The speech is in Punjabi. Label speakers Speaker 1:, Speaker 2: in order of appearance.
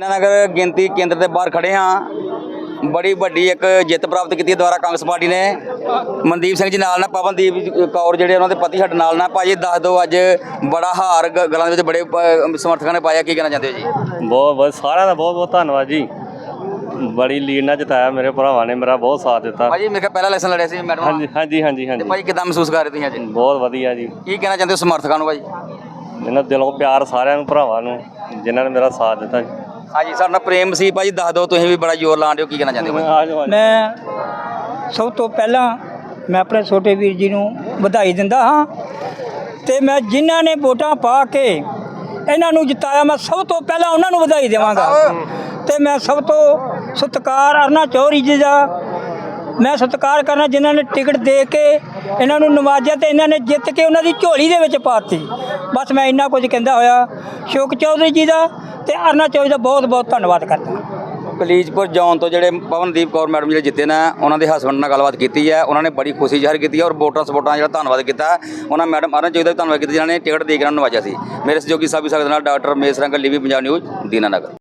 Speaker 1: ਨਗਰ ਗਿਣਤੀ ਕੇਂਦਰ ਦੇ ਬਾਹਰ ਖੜੇ ਹਾਂ ਬੜੀ ਵੱਡੀ ਇੱਕ ਜਿੱਤ ਪ੍ਰਾਪਤ ਕੀਤੀ ਹੈ ਦੁਆਰਾ ਕਾਂਗਰਸ ਪਾਰਟੀ ਨੇ। ਮਨਦੀਪ ਸਿੰਘ ਜੀ ਨਾਲ ਨਾ ਪਵਨਦੀਪ ਕੌਰ ਜਿਹੜੇ ਉਹਨਾਂ ਦੇ ਪਤੀ ਸਾਡੇ ਨਾਲ ਨਾ ਭਾਜੀ ਦੱਸ ਦਿਓ ਅੱਜ ਬੜਾ ਹਾਰ ਗਲਾਂ ਦੇ ਵਿੱਚ ਬੜੇ ਸਮਰਥਕਾਂ ਨੇ ਪਾਇਆ ਕੀ ਕਹਿਣਾ ਚਾਹੁੰਦੇ ਹੋ ਜੀ?
Speaker 2: ਬਹੁਤ ਬਹੁਤ ਸਾਰਿਆਂ ਦਾ ਬਹੁਤ ਬਹੁਤ ਧੰਨਵਾਦ ਜੀ। ਬੜੀ ਲੀਡ ਨਾਲ ਜਿਤਾਇਆ ਮੇਰੇ ਭਰਾਵਾਂ ਨੇ ਮੇਰਾ ਬਹੁਤ ਸਾਥ ਦਿੱਤਾ।
Speaker 1: ਭਾਜੀ ਮੇਰੇ ਕੋਲ ਪਹਿਲਾ ਲੈਸਨ ਲੜਿਆ ਸੀ ਮੈਡਮ
Speaker 2: ਹਾਂਜੀ ਹਾਂਜੀ ਹਾਂਜੀ ਹਾਂਜੀ।
Speaker 1: ਭਾਜੀ ਕਿਦਾਂ ਮਹਿਸੂਸ ਕਰ ਰਹੇ ਤੁਸੀਂ ਅੱਜ?
Speaker 2: ਬਹੁਤ ਵਧੀਆ ਜੀ।
Speaker 1: ਕੀ ਕਹਿਣਾ ਚਾਹੁੰਦੇ ਹੋ ਸਮਰਥਕਾਂ ਨੂੰ ਭਾਜੀ
Speaker 2: ਇਹਨਾਂ ਦਿਲੋਂ ਪਿਆਰ ਸਾਰਿਆਂ ਨੂੰ ਭਰਾਵਾਂ ਨੂੰ ਜਿਨ੍ਹਾਂ ਨੇ ਮੇਰਾ ਸਾਥ ਦਿੱਤਾ। ਜੀ
Speaker 1: ਹਾਂਜੀ ਸਾਡਾ ਪ੍ਰੇਮ ਸੀ। ਭਾਜੀ ਦੱਸ ਦਿਓ ਤੁਸੀਂ ਵੀ ਬੜਾ ਜ਼ੋਰ ਲਾਣ ਦਿਓ ਕੀ ਕਹਿਣਾ ਚਾਹੁੰਦੇ ਹੋ
Speaker 3: ਮੈਂ ਸਭ ਤੋਂ ਪਹਿਲਾਂ ਮੈਂ ਆਪਣੇ ਛੋਟੇ ਵੀਰ ਜੀ ਨੂੰ ਵਧਾਈ ਦਿੰਦਾ ਹਾਂ ਤੇ ਮੈਂ ਜਿਨ੍ਹਾਂ ਨੇ ਵੋਟਾਂ ਪਾ ਕੇ ਇਹਨਾਂ ਨੂੰ ਜਿਤਾਇਆ ਮੈਂ ਸਭ ਤੋਂ ਪਹਿਲਾਂ ਉਹਨਾਂ ਨੂੰ ਵਧਾਈ ਦੇਵਾਂਗਾ। ਤੇ ਮੈਂ ਸਭ ਤੋਂ ਸਤਿਕਾਰ ਅਰਨਾ ਚੌਧਰੀ ਜੀ ਦਾ ਮੈਂ ਸਤਿਕਾਰ ਕਰਨਾ ਜਿਨ੍ਹਾਂ ਨੇ ਟਿਕਟ ਦੇ ਕੇ ਇਹਨਾਂ ਨੂੰ ਨਵਾਜਿਆ ਤੇ ਇਹਨਾਂ ਨੇ ਜਿੱਤ ਕੇ ਉਹਨਾਂ ਦੀ ਝੋਲੀ ਦੇ ਵਿੱਚ ਪਾਤੀ। ਬਸ ਮੈਂ ਇੰਨਾ ਕੁਝ ਕਹਿੰਦਾ ਹੋਇਆ। ਸ਼ੋਕ ਚੌਧਰੀ ਜੀ ਦਾ ਤੇ ਅਰਨਾ ਚੌਧਰੀ ਦਾ ਬਹੁਤ ਬਹੁਤ ਧੰਨਵਾਦ ਕਰਦਾ।
Speaker 1: ਕਲੀਜਪੁਰ ਜੌਨ ਤੋਂ ਜਿਹੜੇ ਪਵਨਦੀਪ ਕੌਰ ਮੈਡਮ ਜਿਹੜੇ ਜਿੱਤੇ ਨੇ, ਉਹਨਾਂ ਦੇ ਹਸਬੰਡ ਨਾਲ ਗੱਲਬਾਤ ਕੀਤੀ ਹੈ। ਉਹਨਾਂ ਨੇ ਬੜੀ ਖੁਸ਼ੀ ਜ਼ਾਹਿਰ ਕੀਤੀ ਹੈ ਔਰ ਵੋਟਰਾਂ ਸਪੋਰਟਾਂ ਜਿਹੜਾ ਧੰਨਵਾਦ ਕੀਤਾ। ਉਹਨਾਂ ਮੈਡਮ ਅਰਨ ਚੌਧਰੀ ਦਾ ਧੰਨਵਾਦ ਕੀਤਾ, ਜਿਨ੍ਹਾਂ ਨੇ ਟਿਕਟ ਦੇ ਕੇ ਉਹਨਾਂ ਨੂੰ ਨਵਾਜਿਆ ਸੀ। ਮੇਰੇ ਸਹਿਯੋਗੀ ਸਾਹਿਬ ਸਾਬੀ ਸਕਦ ਨਾਲ, ਡਾਕਟਰ ਮੇਸ ਰੰਗ ਲਿਵੀ ਪੰਜਾਬ ਨਿਊਜ਼ ਦੀਨਾਨਗਰ